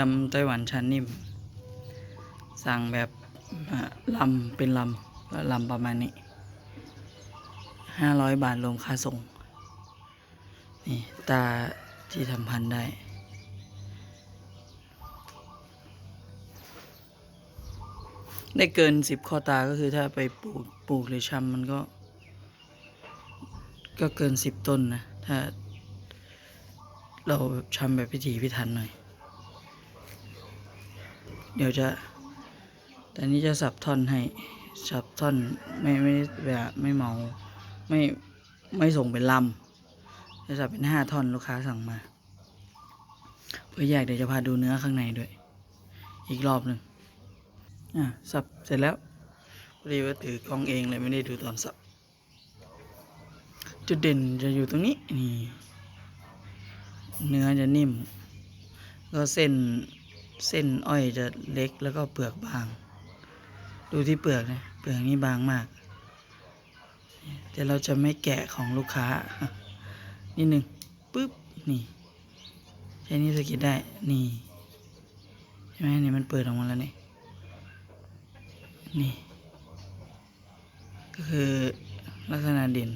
ยำไต้หวันชั้นนิ่ม สั่งแบบลำเป็นลำลำประมาณนี้ห้าร้อยบาทรวมค่าส่ง นี่ ตาที่ทำพันได้ ได้เกินสิบข้อตาก็คือถ้าไปปลูกปลูกหรือชำมันก็ ก็เกินสิบต้นนะ ถ้า เราชำแบบพิถีพิถันหน่อย เดี๋ยวจะแต่นี้จะสับท่อนให้สับท่อนไม่ไม่แบบไม่เมาไม่ไม่ส่งเป็นลำจะสับเป็นห้าท่อนลูกค้าสั่งมา เพื่อแยกเดี๋ยวจะพาดูเนื้อข้างในด้วย อีกรอบหนึ่งอะสับเสร็จแล้วพอดีว่าถือกล้องเองเลยไม่ได้ดูตอนสับ จุดเด่นจะอยู่ตรงนี้นี่เนื้อจะนิ่ม ก็เส้น เส้นอ้อยจะเล็กแล้วก็เปลือกบาง ดูที่เปลือกนะเปลือกนี่บางมาก แต่เราจะไม่แกะของลูกค้า นิดหนึ่งปึ๊บ นี่ ใช้นี้วสะกิดได้ นี่ใช่ไหมนี่มันเปิดออกมาแล้วนี่ นี่ ก็คือลักษณะเด่น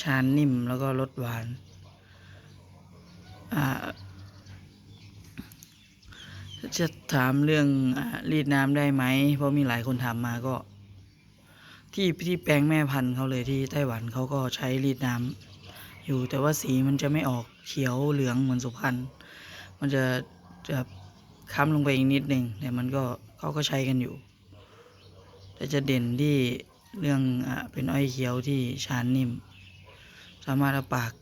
ชานนิ่มแล้วก็รสหวาน อ่า จะถามเรื่องรีดน้ำได้ไหม เพราะมีหลายคนถามมาก็ ที่ที่แปลงแม่พันธุ์เขาเลยที่ไต้หวันเขาก็ใช้รีดน้ำอยู่แต่ว่าสีมันจะไม่ออกเขียวเหลืองเหมือนสุพรรณมันจะจะค้ำลงไปอีกนิดหนึ่งแต่มันก็เขาก็ใช้กันอยู่ แต่จะเด่นที่เรื่องอเป็นอ้อยเขียวที่ชานนิ่ม สามารถปาก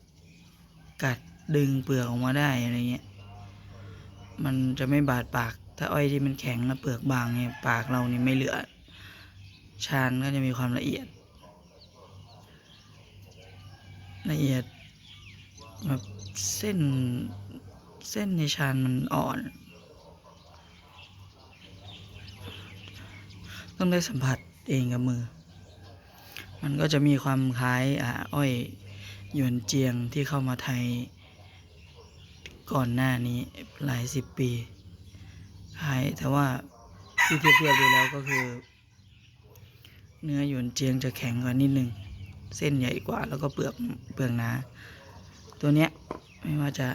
กัดดึงเปลือกออกมาได้อะไรเงี้ย มันจะไม่บาดปาก ถ้าอ้อยที่มันแข็งแล้วเปลือกบางเนี่ยปากเรานี่ไม่เหลือ ชานก็จะมีความละเอียด ละเอียดแบบเส้นเส้นในชานมันอ่อน ต้องได้สัมผัสเองกับมือ มันก็จะมีความคล้ายอ้อยหยวนเจียงที่เข้ามาไทย ก่อนหน้านี้หลายสิบปีคล้ายแต่ว่าที่เทียบเทียบดูแล้วก็คือ เนื้อหยวนเจียงจะแข็งกว่านิดนึง เส้นใหญ่กว่าแล้วก็เปลือกเปลือกหนา ตัวเนี้ยไม่ว่าจะ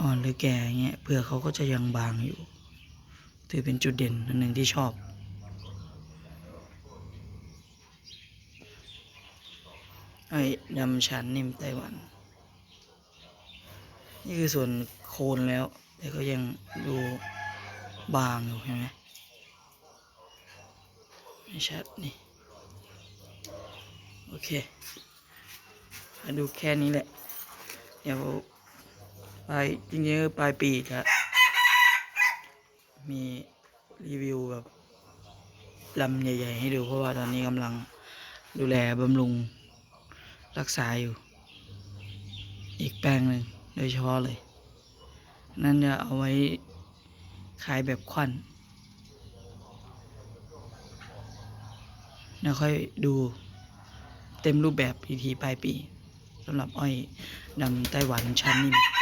อ่อนหรือแก่เงี้ยเปลือกเขาก็จะยังบางอยู่ ถือเป็นจุดเด่นอันหนึ่งที่ชอบไอ้ดำชันนิ่มไต้หวัน นี่คือส่วนโคนแล้วแต่ก็ยังดูบางอยู่เห็นไหมไม่ชัดนี่ โอเคมาดูแค่นี้แหละ เดี๋ยวปลายจริงๆปลายปีจะมีรีวิวแบบลำใหญ่ๆให้ดูเพราะว่าตอนนี้กำลังดูแลบำรุงรักษาอยู่ อีกแปลงหนึ่ง โดยเฉพาะเลย นั่นจะเอาไว้ขายแบบควันแล้วค่อยดูเต็มรูปแบบอีกทีปลายปีสำหรับอ้อยดำไต้หวันชั้นนิ่ม